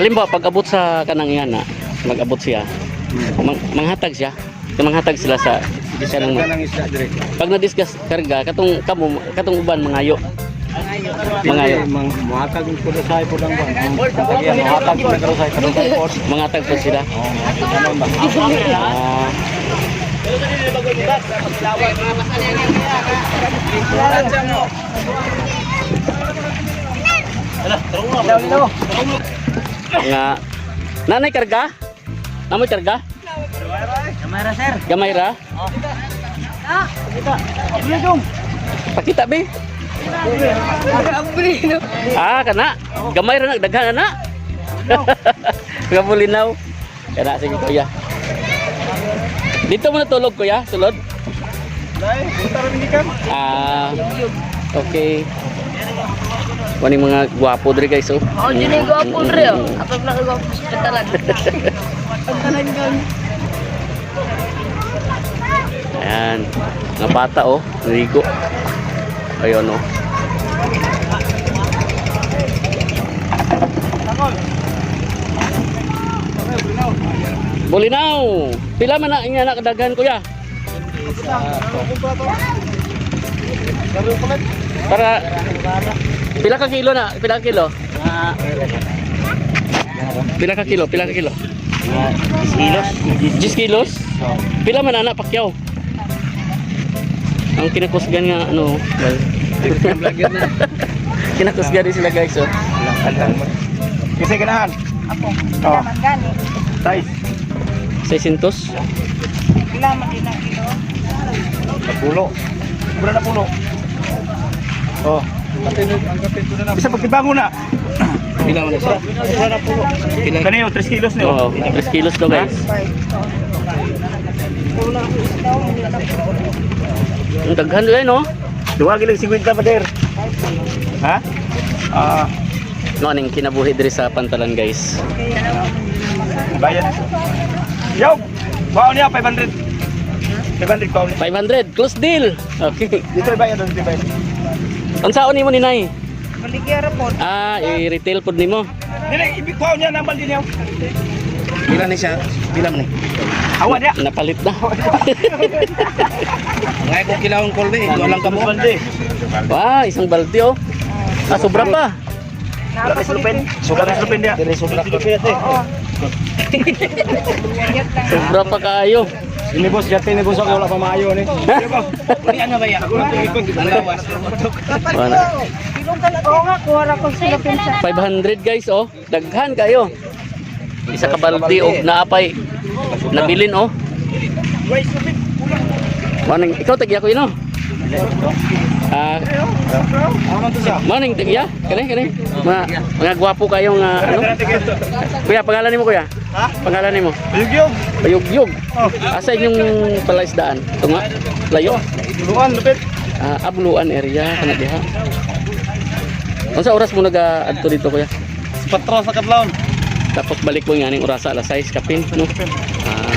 halimbawa pag abot sa kanang yan na mag-abot siya mang, manghatag siya manghatag sila sa kanang Ka lang isda dire. pag na-discuss karga katong kamo katong uban mangayo Mangayo. Mangayo. Mang muhatag ko sa ipo lang ba. Muhatag ko sa karo sa ipo. mangatag po sila Ano ba? Ah, nga nanay karga namoy karga Kamera sir. gamay ra pakita be ah kana gamay ra na daghan na Gabulinaw. Kana sige kuya. Dito mo natulog kuya, sulod. Dai, punta rin. Ah, okay. Wani mga gwapo diri guys oh. Oh, di na gwapo dre. oh. Apa pala ka gwapo sa hospitalan? Ayan, mga bata oh, naligo. Ayun oh. Bulinaw. Pila man na nga nakadaghan kuya? Para pila ka kilo na? Pila ka kilo? Pila ka kilo? Pila ka kilo? Kilos. 10 kilos? Pila man anak pakyaw? Ang kinakusgan nga ano, well, kinakusgan din sila guys oh. Kasi ganahan. Apo. Oh. Gani. Tais. 600. Wala man kilo. Pulo. Mura na pulo. Oh. Bisa pagtibango na. Siya? Mura na pulo. Kaniyo 3 kilos niyo. Oo, 3 kilos daw guys. Ang daghan doon no? Duwa gilang 50 pa der. Ha? Ah, No, ning kinabuhi diri sa pantalan guys. bayad. Yo. Baon niya 500. 500 baon. 500, close deal. Okay. Dito bayad doon di bayad. Unsaon nimo ni Nay? Maligya ra po. Ah, i-retail pod nimo. Dili ibig baon niya nambal din niya. Pila ni siya? Pila man ni? Awa niya. Napalit na. Ngay ko kilahon kolbe, ito lang kamo. Wah, isang balde oh. Ah, sobra pa. Ka lupin. Sugar na lupin niya. Dili sobra. Sobra pa kayo. Ini bos jati ni bos ako wala pa maayo ni. Uli ano ba yan? Ako na ipag lawas. Wala. Oo nga, kuha ra ko sila pinsa. 500 guys oh. Daghan kayo. Isa ka balde oh, naapay. Nabilin oh. Manang ikaw tagya ko ino. Ah, maning tagya. Kani kani. Mga mga gwapo kayo nga ano. Kuya, pangalan nimo kuya? Ha? Pangalan nimo? Yugyog. Payugyog. Oh, Asa inyong palaisdaan? Ito nga. Layo. luan lupit. Ah, Abluan area kana diha. Unsa oras mo naga-adto dito kuya? Patro sa kadlawon. Tapos balik mo nga ning orasa alas 6 kapin, no? Ah,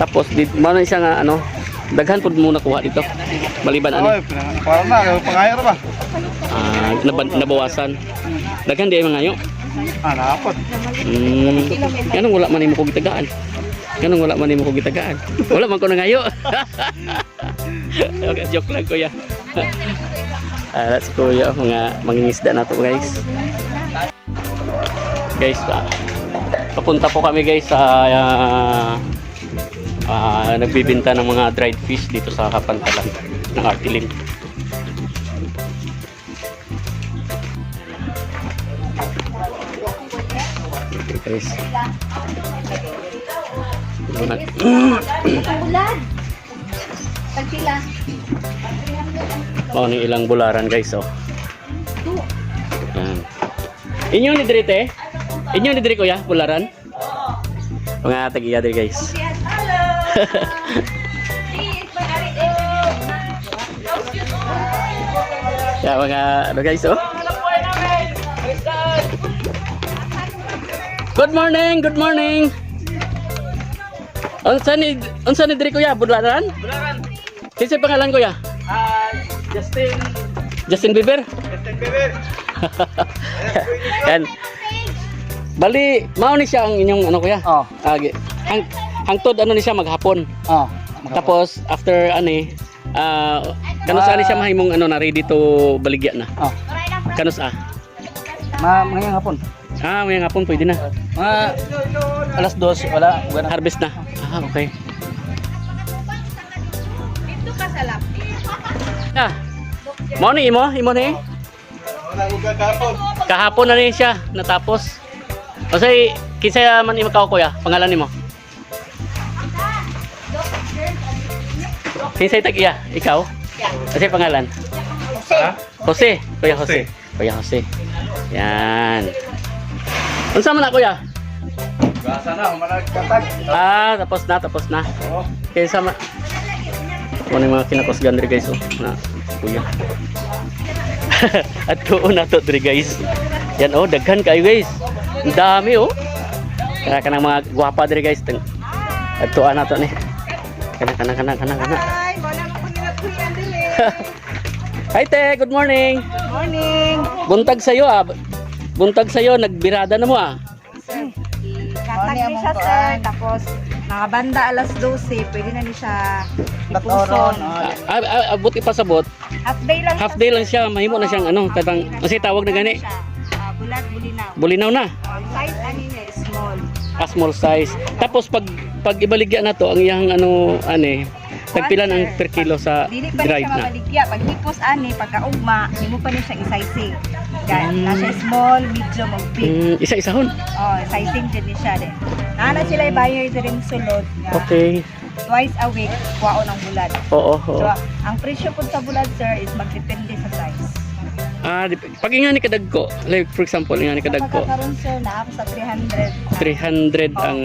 tapos di mo na siya nga ano, daghan pud mo nakuha dito. Maliban Oy, ani. para na pangayar ba? Ah, nab- nabawasan. Daghan di ay mangayo. Ah, nakapot. Hmm. Ganun wala man imo ko gitagaan. Ganun wala man imo ko gitagaan. Wala man ko nangayo. okay, joke lang kuya. Ah, that's kuya mga mangingisda na to guys. Guys, ah, papunta po kami guys sa ah, ah, nagbibinta ng mga dried fish dito sa Kapantalan ng Artilim. Okay guys. Pagpila. Oh, ni ilang bularan guys oh. Yan. Inyo ni Drite? Inyo ni Dre kuya, bularan? Mga tagiya guys. Ya mga ano guys oh. Good morning, good morning. Unsa ni unsa ni Dre kuya, bularan? Bularan. Kinsa pangalan kuya? Ah, Justin. Justin Bieber? Justin Bieber. Yan. Bali, mao ni siya ang inyong ano kuya? Oh. Ah, gi- hang, hangtod ano ni siya maghapon. Oh. Tapos after ani ah kanus ani siya mahimong ano na ready to baligya na. Oh. Kanus ah. Ma ngayong hapon. Ah, may hapon pwede na. Mga alas 2 wala ganun. Harvest na. Ah, okay. Dito ka sa lap. Ah. Mao ni imo, imo ni. Kahapon na ni siya natapos. Kasi kinsa man imo ka kuya, pangalan nimo? Kinsa tag iya? Ikaw? Kasi pangalan? Ha? Jose. Kuya Jose. Kuya Jose. Yan. Unsa man na kuya? Gasa na, managkatag. Ah, tapos na, tapos na. Oh. Kaya sama. Ano yung mga kinakusgan diri guys oh. Na, kuya. At tuon na to diri guys. Yan oh, daghan kayo guys. Ang dami oh. Kana kana mga gwapa diri guys. Teng- At tuon na to ni. Kana kana kana kana kana. Hi te, good morning. Morning. Buntag sa'yo ah. Buntag sa'yo, nagbirada na mo ah. Katag ni siya sir, tapos nakabanda alas 12, pwede na ni siya ipuson. Oh. Ah, ah, abot ipasabot. Half day lang Half day lang siya, mahimo na siyang ano, katang, kasi tawag na gani, Uh, bulag, bulinaw. bulinaw na. Ang size ani niya small. a small size. Tapos pag pag ibaligya na to, ang iyang ano ane, tagpilan ang per kilo sa Dili pa dried na. mabaligya. Pag hipos ani, pagkaugma, hindi mo pa niya siya i-sizing. Gan, Mm. na siya small, medium, o big. Mm, isa-isahon. Oh, sizing din ni siya din. Nana sila i-buyer din sulod. nga Okay. Twice a week, kuwao ng bulad. Oo, oo. So, ang presyo po sa bulad, sir, is magdepende sa size. Ah, pag inga ni kadagko, like for example, inga ni Sa kadagko, pagkakaroon, sir, na ako sa 300. 300 Oh, ang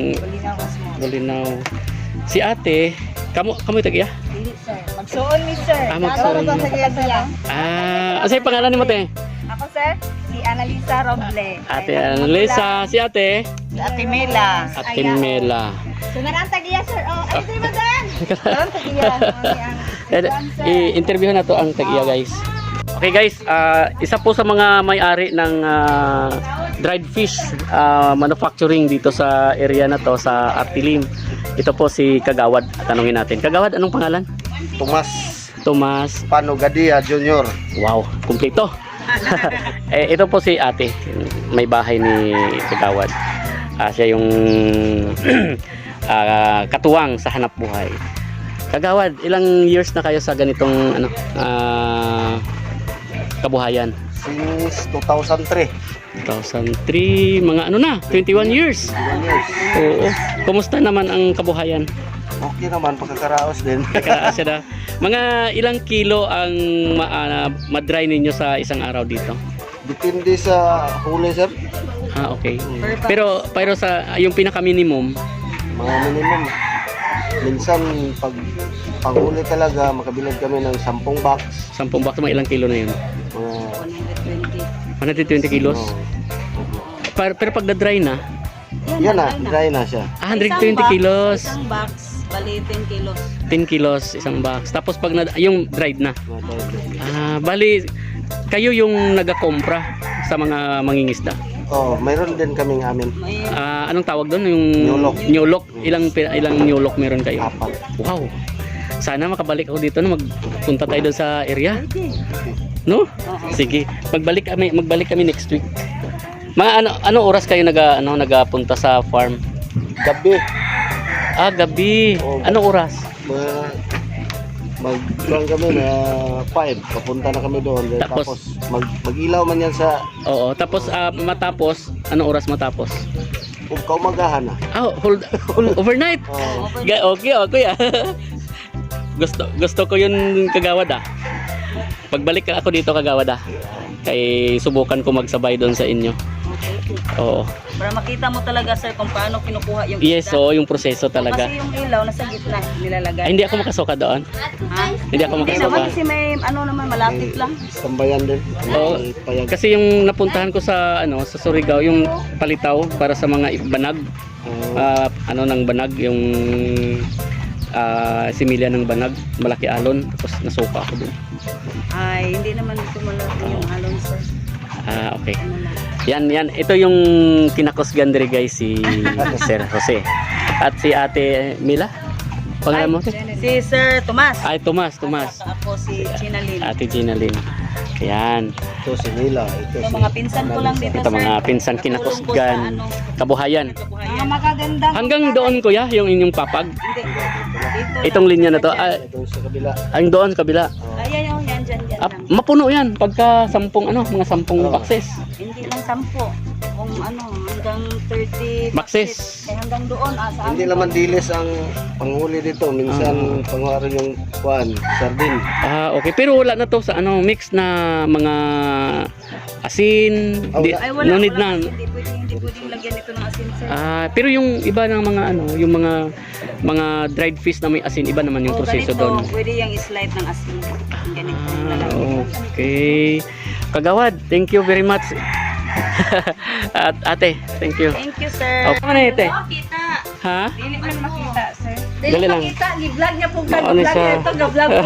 bulinaw. Si ate, kamo kamo tagiya? Dili, sir. Magsuon ni sir. Ah, magsuon. Ako sa kaya Ah, ano yung pangalan ni mo te? Ako, sir, si Annalisa Roble. Ate Annalisa, si ate, Si Ate Mela. Ate Mela. Sumaran tagiya, sir. Oh, ay, sir, madan. Sumaran tagiya. Eh, I-interview na to ang tagiya guys. Okay guys, ah, isa po sa mga may-ari ng ah, dried fish ah, manufacturing dito sa area na to sa Artilim. Ito po si Kagawad. Tanungin natin. Kagawad, anong pangalan? Tomas Tomas. Panogadia Junior. Wow, kumpleto. eh, ito po si ate. May bahay ni Kagawad. Ah, siya yung ah, katuwang sa hanap buhay. Kagawad, ilang years na kayo sa ganitong ano ah, kabuhayan? Since 2003. 2003, mga ano na, 21 years. Ilan years. Oo. Kumusta naman ang kabuhayan? Okay naman, pagkakaraos din. Kaya na, mga ilang kilo ang ma, ah, ma-dry ninyo sa isang araw dito? Depende sa huli, sir. Ah, okay. Pero pero sa yung pinaka minimum, Mga minimum. Minsan, pag panghuli talaga, makabilad kami ng 10 box. 10 box mga ilang kilo na yun? Mga, 120 kilos. oh, Pero, pero pag na-dry na, yan na, dry na siya. ah, 120 kilos. Isang box, bali 10 kilos. 10 kilos isang box. Tapos pag na, yung dried na. Mga dry na. Ah, bali kayo yung nagakompra sa mga mangingisda. Oh, mayroon din kaming amin. May Ah, anong tawag doon? Yung Nyulok. nyulok. Ilang pi- ilang nyulok meron kayo? Apat. Wow. Sana makabalik ako dito na magpunta tayo doon sa area. No? Sige. Magbalik kami, magbalik kami next week. Mga ano ano oras kayo naga ano nagapunta sa farm? Gabi, Ah, gabi. Oo. Ano oras? mga mag kami na 5, papunta na kami doon. Tapos? Tapos, mag, mag-ilaw man yan sa Oo, tapos ah, matapos, ano oras matapos? kung kaumagahan na. Ah, hold, hold overnight. Oh, Ga- Okay, okay. gusto gusto ko 'yun kagawad ah. Pagbalik ako dito kagawad ah. Kay subukan ko magsabay doon sa inyo. Oo. para makita mo talaga sir kung paano kinukuha yung Yes, oo, yung proseso talaga. Kasi yung ilaw nasa gitna nilalagay. Ay, hindi ako makasuka doon. Ha? Hindi ako Hindi makasuka. naman kasi may ano naman malapit lang. tambayan din. Oo. Kasi yung napuntahan ko sa ano sa Surigao, yung palitaw para sa mga banag, ah, ano ng banag, yung ah, similya ng banag, malaki alon, tapos nasuka ako doon. Ay, hindi naman ito malaki yung alon sir. Ah, okay. Ano lang. Yan, yan. Ito yung kinakusgan diri guys si Sir Jose. At si Ate Mila. Pangalan mo? Si Sir Tomas. Ay, Tomas, Tomas. At ako si Chinalyn. Ate Gina Lynn. Yan. Ito si Nila. Ito Ito si... mga pinsan ko lang dito, Ito sir. mga pinsan kinakusgan. sa, ano, Kabuhayan. Magaganda. Hanggang doon kuya, yung inyong papag. Hindi. Dito Itong linya na to. Ah, Ito sa kabila. ang doon kabila. Ayan, oh, yan, dyan, dyan Ah, lang. mapuno yan pagka sampung ano, mga sampung Oo. boxes. Hindi lang sampo. Kung ano, hanggang 30 Boxes. Eh, hanggang doon, ah, sa Hindi amin. naman dilis ang panghuli dito. Minsan panguharan yung kuan, sardin. Ah, okay. Pero wala na to sa ano, mix na mga asin. Ah, Di, wala. Ay, wala, no need wala. na. Hindi pwedeng, hindi pwedeng lagyan ito ng asin, sir. Ah, pero yung iba ng mga ano, yung mga mga dried fish na may asin, iba naman yung Oh, proseso ganito, doon. Pwede yung slide ng asin. Ganito Ah, lalagyan. okay. Kagawad, thank you very much. At ate, thank you. Thank you, sir. Oh, ano ite? Oh, kita. Ha? Dili man makita, sir. Dali Dili lang. makita, gi-vlog niya po ka. Ano Gi-vlog siya? niya ito, ga-vlog po.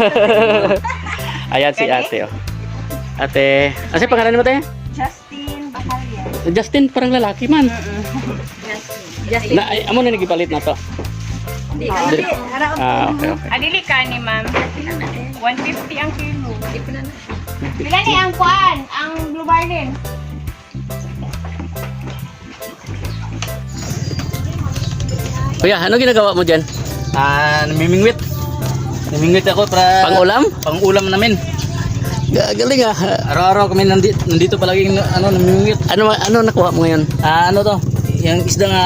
Ayan si ate, oh. Ate, ano yung pangalan mo tayo? Justin Bacalia. Justin, parang lalaki man. Justin. Na, ay, amo na nagipalit na to. Hindi, hindi. Harap Ah, okay, okay. Adili ka ni ma'am. 150 ang kilo. Pila ni ang kuan, ang blue marlin. Kuya, ano ginagawa mo dyan? Ah, namimingwit. Namimingwit ako para Pang-ulam? pang-ulam namin. Galing ah. Araw-araw kami nandito, nandito palagi ano namimingwit. Ano, ano nakuha mo ngayon? Ah, ano to? Yung isda nga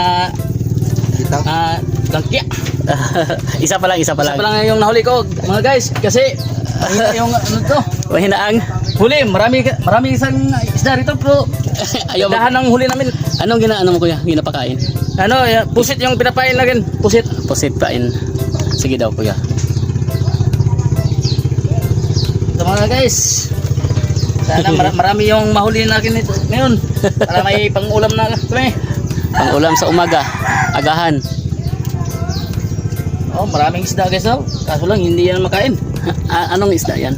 Kita. ah, langkya. isa pa lang, isa pa Isa lang. pa lang yung nahuli ko, mga guys, kasi mahina yung ano to. Mahinaang. Huli, marami marami isang isda rito pero Ayaw mo. dahan ng huli namin. Anong ginaano mo kuya? Ginapakain? Ano, ya, pusit yung pinapain natin. Pusit. Pusit pain. Sige daw kuya. Ito mga guys. Sana mara- marami yung mahuli natin ito ngayon. Para may pang-ulam na kami. Ang ulam sa umaga. Agahan. Oh, maraming isda guys oh. Kaso lang hindi yan makain. Ah, anong isda yan?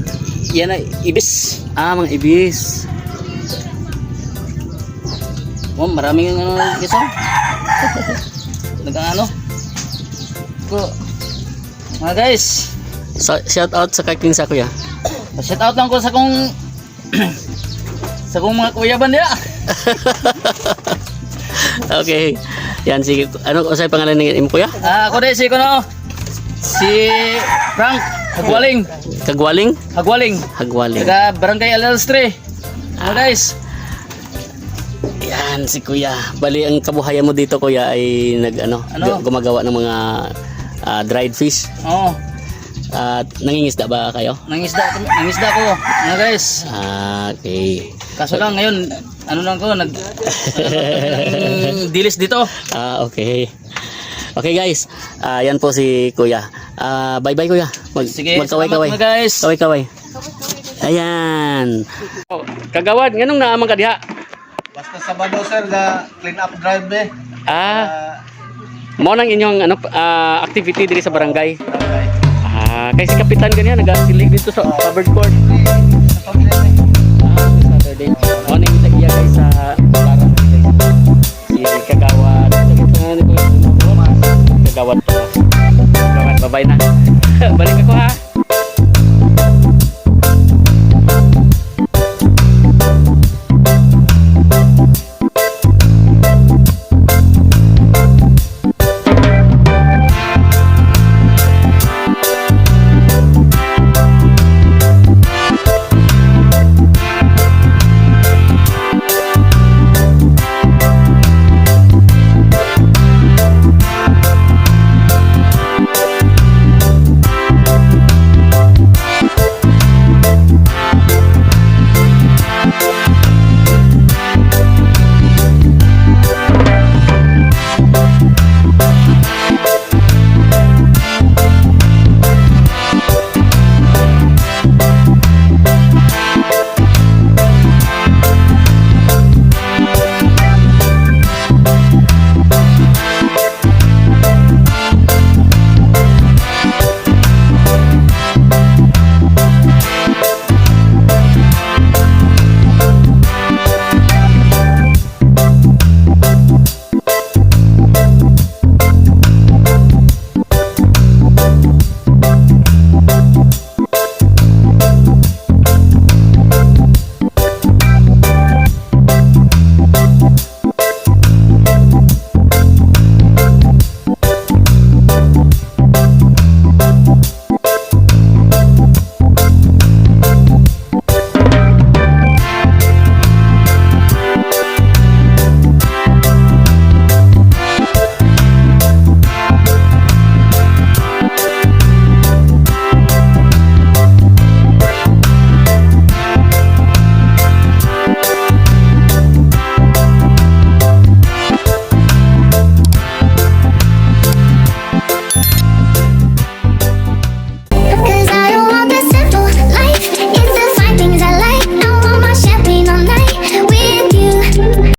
Yan ay ibis. Ah, mga ibis. Oh, maraming ano guys oh. Nag ano? Ko. Mga guys, So, shout out sa kaking sa kuya. shout out lang ko sa kong sa kong mga kuya ba nila. okay. Yan, sige. Ano sa pangalan ng imo kuya? Ah, ako din si kuno. Si Frank Hagwaling. Kagwaling? Hagwaling. Hagwaling. Taga Barangay Alalstre. Mga guys, Yan, si kuya. Bali, ang kabuhayan mo dito kuya ay nag, ano, Ano? gumagawa ng mga ah, dried fish. oh, At nangingisda ba kayo? nangisda, nangisda ko. Mga guys, Ah, okay. kaso lang ngayon, ano lang ko, nag dilis dito. Ah, okay. Okay guys, ah, yan po si Kuya. Ah, bye-bye Kuya. Mag, Sige, magkaway-kaway. Kaway-kaway. Ayan. Kagawad, nganong naamang ka diha? Basta Sabado sir, ga clean up drive eh. Ah. Uh, mo nang inyong ano uh, activity diri sa barangay. Barangay. Ah, kay si kapitan ganyan nagasilig dito sa covered court. Sa Saturday. Ah, mo nang kita iya guys sa barangay. Si Kagawad. Ano, Kagawad. Kagawad. Bye na. Balik ako ha.